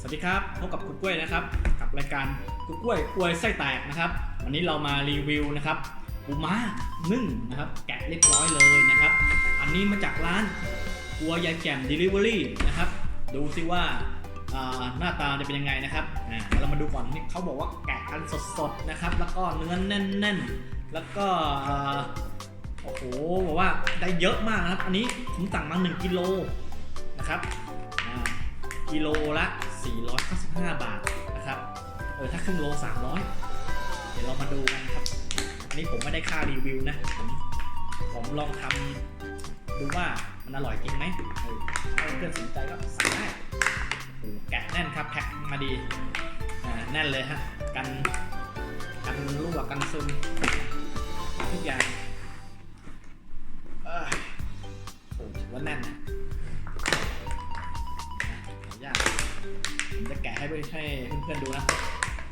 สวัสดีครับ พบกับกุ๊กกล้วยนะครับ กับรายการกุ๊กกล้วยกล้วยไส้แตกนะครับ วันนี้เรามารีวิวนะครับปูม้านึ่งนะครับ แกะเรียบร้อยเลยนะครับ อันนี้มาจากร้านครัวยายแจ่ม Delivery นะครับ ดูซิว่าหน้าตาจะเป็นยังไงนะครับอ่าเรามาดูก่อนนี่เขาบอกว่าแกะกันสดๆนะครับ แล้วก็เนื้อแน่นๆ แล้วก็โอ้โหบอกว่าได้เยอะมากนะครับ อันนี้ผมสั่งมา1กิโลนะครับอ่ากิโลละ 495 บาทนะครับเออถ้าครึ่งโล 300 เดี๋ยวเรามาดูกันครับ อันนี้ผมไม่ได้ค่ารีวิวนะ ผมผมลองทำดูว่ามันอร่อยจริงไหมเออถ้าเพื่อนสนใจก็สั่งได้โอ้โหแกะแน่นครับแพ็คมาดีอ่าแน่นเลยฮะกันกันรั่วกันซึมทุกอย่าง ผมจะแกะให้เพื่อนให้เพื่อนๆดูนะโ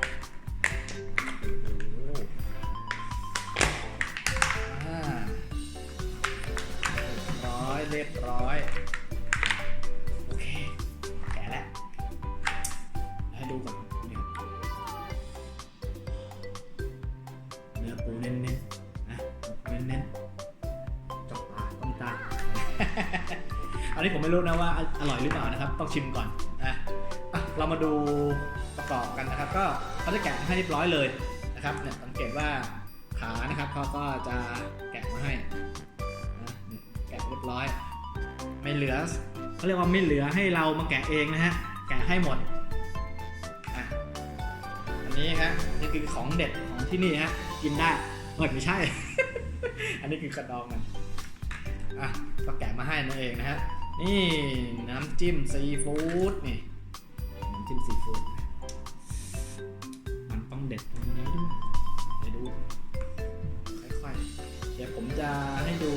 อ้โหอ่าเรียบร้อยเรียบร้อย โอเค แกะแล้วให้ดูก่อนนี่ครับเนื้อปูเน้นๆนะเน้นๆจกตาต้มตา อันนี้ผมไม่รู้นะว่าอร่อยหรือเปล่านะครับ ต้องชิมก่อนนะอะ เรามาดูประกอบกันนะครับ ก็เขาจะแกะให้เรียบร้อยเลยนะครับเนี่ยสังเกตว่าขานะครับเขาก็จะแกะมาให้แกะเรียบร้อย ไม่เหลือเขาเรียกว่าไม่เหลือให้เรามาแกะเองนะฮะแกะให้หมดอะอันนี้ครับนี่คือของเด็ดของที่นี่ฮะกินได้เฮ้ยไม่ใช่ อันนี้คือกระดองมันอะก็แกะมาให้นั่นเองนะฮะนี่น้ำจิ้มซีฟู้ดนี่ จิ้มซีฟู้ดมันต้องเด็ดตรงนี้ด้วยเดี๋ยวดูค่อยๆเดี๋ยวผมจะให้ดู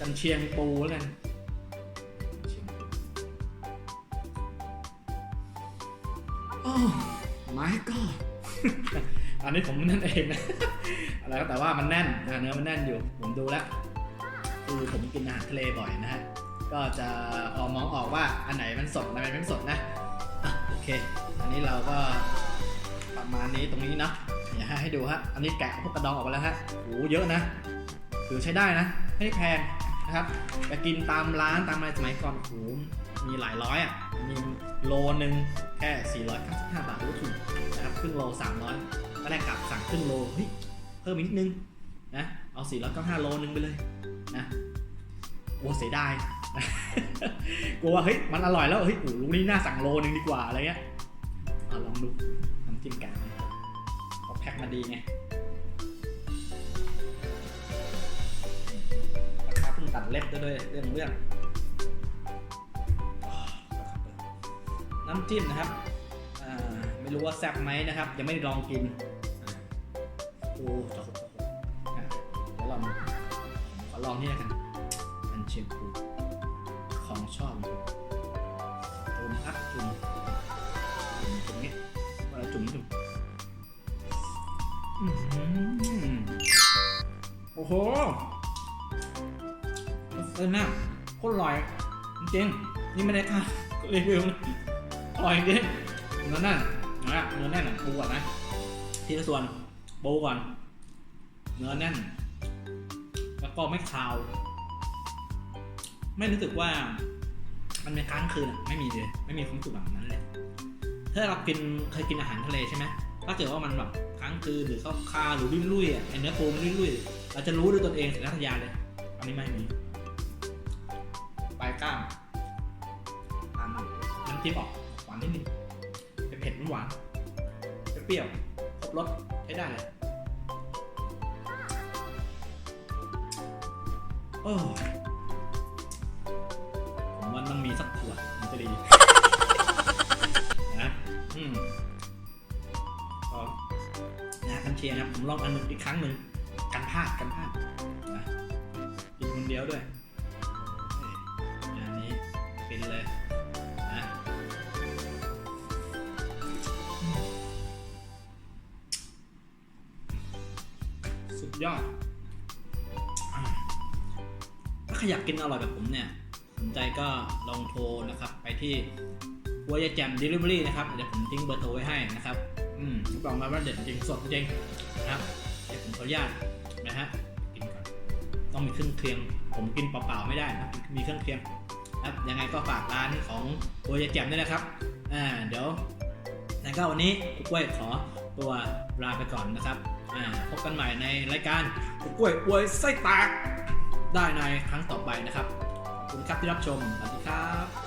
กันเชียงปูแล้วกันเชียงปูโอ้ my god อันนี้ผมนั่นเองนะอะไรก็แต่ว่ามันแน่นนะเนื้อมันแน่นอยู่ ผมดูแล้วคือผมกินอาหารทะเลบ่อยนะฮะ ก็จะพอมองออกว่าอันไหนมันสดอันไหนมันไม่สดนะอะโอ เค อันนี้เราก็ประมาณนี้ตรงนี้นะเดี๋ยวให้ดูฮะ อันนี้แกะพวกกระดองออกมาแล้วฮะโอ้เยอะนะ ถือใช้ได้นะ ไม่ได้แพงนะครับไปกินตามร้านตามอะไรสมัยก่อนโอ้โหมีหลายร้อยอะ มีโลหนึ่งแค่495บาทรู้ถูกนะครับครึ่งโล 300 ก็ได้กลับสั่งครึ่งโลเฮ้ยเพิ่มอีกนิดนึงนะ เอา495โลนึงไปเลยนะ โอ้เสียดาย กลัวว่าเฮ้ยมันอร่อยแล้วเฮ้ยโอ้ลูกนี้น่าสั่งโลนึงดีกว่าอะไรเงี้ยเอาลองดูน้ำจิ้มแกะเขาแพ็คมาดีไงราคาเพิ่งตัดเล็บด้วยเรื่องเรื่องน้ำจิ้มนะครับไม่รู้ว่าแซ่บไหมนะครับ ยังไม่ได้ลองกินโอ้โหอะเดี๋ยวลองขอลองนี่แล้วกันอันเชียงปู ของชอบจุ่มพักจุ่มจุ่มจุ่มนี้เวลาจุ่มจุ่มโอ้โหเออหน้าโคตรอร่อยจริงนี่ไม่ได้ค่ะรีวิวอร่อยจริงเนื้อแน่นนะเนื้อแน่นปูก่อนนะ ทีละส่วนปูก่อน เนื้อแน่น แล้วก็ไม่คาว ไม่รู้สึกว่า มันเป็นค้างคืนอะไม่มีเลย ไม่มีความสึกแบบนั้นเลยถ้าเรากินเคยกินอาหารทะเลใช่ไหมถ้าเกิดว่ามันแบบค้างคืนหรือเขาคาหรือรุ่ยรุ่ยอะไอเนื้อปูมันรุ่ยรุ่ยเราจะรู้ด้วยตนเองสัญชาตญาณเลย อันนี้ไม่มีปลายกล้ามตามมันน้ำจิ้มออกหวานนิดนึงเป็นเผ็ดหวานเปรี้ยวครบรสใช้ได้เลยโอ้ คนเชียร์นะครับผมลองอันหนึงอีกครั้งหนึ่งกันพลาดกันพลาดนะกินคนเดียวด้วยอันนี้เป็นเลยนะสุดยอด ถ้าใครอยากกินอร่อยแบบผมเนี่ยสนใจก็ลองโทรนะครับไปที่ กัวยาแจม Delivery นะครับเดี๋ยวผมทิ้งเบอร์โทรไว้ให้นะครับอืมรับรองมาว่าเด็ดจริงสดจริงนะครับเดี๋ยวผมขออนุญาตนะฮะกินก่อนต้องมีเครื่องเคียง ผมกินเปล่าๆไม่ได้นะมีเครื่องเคียงครับยังไงก็ฝากร้านของกัวยาแจมด้วยนะครับอ่าเดี๋ยวแล้วก็วันนี้กุ๊กกล้วยขอตัวลาไปก่อนนะครับอ่าพบกันใหม่ในรายการกุ๊กกล้วยอวยไส้แตกได้ในครั้งต่อไปนะครับขอบคุณครับที่รับชมสวัสดีครับ